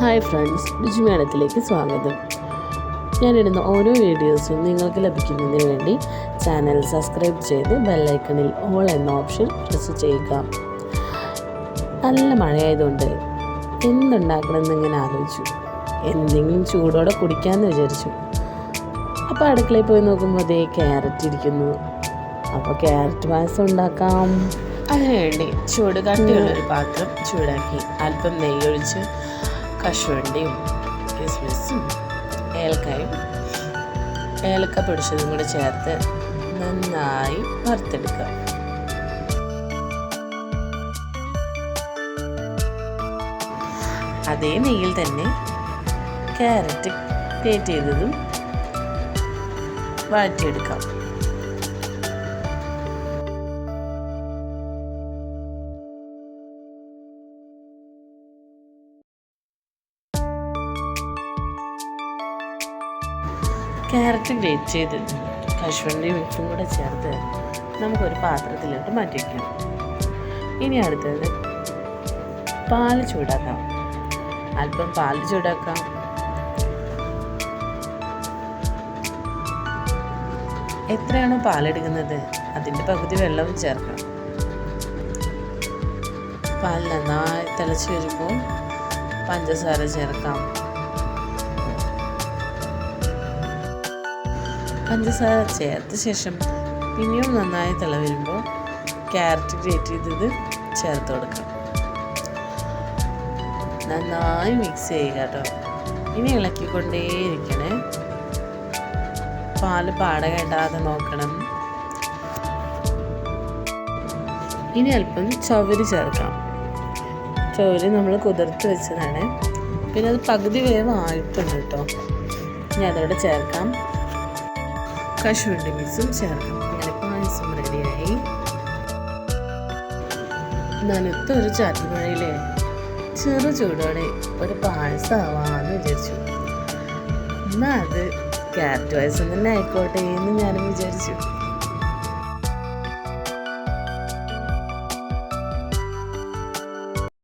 Hi friends ബിജുമേളത്തിലേക്ക് സ്വാഗതം. ഞാനിടുന്ന ഓരോ വീഡിയോസും നിങ്ങൾക്ക് ലഭിക്കുന്നതിന് വേണ്ടി ചാനൽ സബ്സ്ക്രൈബ് ചെയ്ത് ബെല്ലൈക്കണിൽ ഓൾ എന്ന ഓപ്ഷൻ പ്രസ് ചെയ്യുക. നല്ല മഴയായതുകൊണ്ട് എന്തുണ്ടാക്കണമെന്ന് ഇങ്ങനെ ആലോചിച്ചു. എന്തെങ്കിലും ചൂടോടെ കുടിക്കാമെന്ന് വിചാരിച്ചു. അപ്പോൾ അടുക്കളയിൽ പോയി നോക്കുമ്പോൾ അതേ ക്യാരറ്റ് ഇരിക്കുന്നു. അപ്പോൾ ക്യാരറ്റ് പായസം ഉണ്ടാക്കാം. അതിനുവേണ്ടി ചൂട് കട്ടിയുള്ളൊരു പാത്രം ചൂടാക്കി. അല്പം നെയ്യൊഴിച്ച് കശുവണ്ടിയും കിസ്മിസും ഏലക്കായും ഏലക്ക പൊടിച്ചതും കൂടി ചേർത്ത് നന്നായി വറുത്തെടുക്കുക. അതേ നെയ്യിൽ തന്നെ ക്യാരറ്റ് ഗ്രേറ്റ് ചെയ്തതും വഴറ്റിയെടുക്കാം. ക്യാരറ്റ് ഗ്രേറ്റ് ചെയ്ത് കശുവണ്ടി മിക്സും കൂടെ ചേർത്ത് നമുക്കൊരു പാത്രത്തിലോട്ട് മാറ്റി വയ്ക്കാം ഇനി അടുത്തത് പാൽ ചൂടാക്കാം. അല്പം പാൽ ചൂടാക്കാം. എത്രയാണോ പാലെടുക്കുന്നത്? അതിന്റെ പകുതി വെള്ളവും ചേർക്കാം. പാൽ നന്നായി തിളച്ച് വരുമ്പോൾ പഞ്ചസാര ചേർക്കാം. പഞ്ചസാര ചേർത്ത ശേഷം പിന്നെയും നന്നായി തിളവരുമ്പോൾ ക്യാരറ്റ് ഗ്രേറ്റ് ചെയ്തത് ചേർത്ത് കൊടുക്കാം. നന്നായി മിക്സ് ചെയ്യുക കേട്ടോ. ഇനി ഇളക്കിക്കൊണ്ടേയിരിക്കണേ പാൽ പാട കേട്ടാതെ നോക്കണം. ഇനി അല്പം ചവര് ചേർക്കാം. ചവര് നമ്മൾ കുതിർത്ത് വെച്ചതാണ്. പിന്നെ അത് പകുതി വേവ് ആയിട്ടുണ്ട് കേട്ടോ. ഇനി അതോടെ ചേർക്കാം. കശുവണ്ടി മിക്സും ചേർക്കാം അങ്ങനെ പായസം റെഡിയായി. നനുത്ത ഒരു ചാറ്റുമഴയിലെ ചെറു ചൂടോടെ ഒരു പായസം ആവാന്ന് വിചാരിച്ചു. എന്നാൽ അത് ക്യാരറ്റ് പായസം തന്നെ ആയിക്കോട്ടെ എന്ന് ഞാനും വിചാരിച്ചു.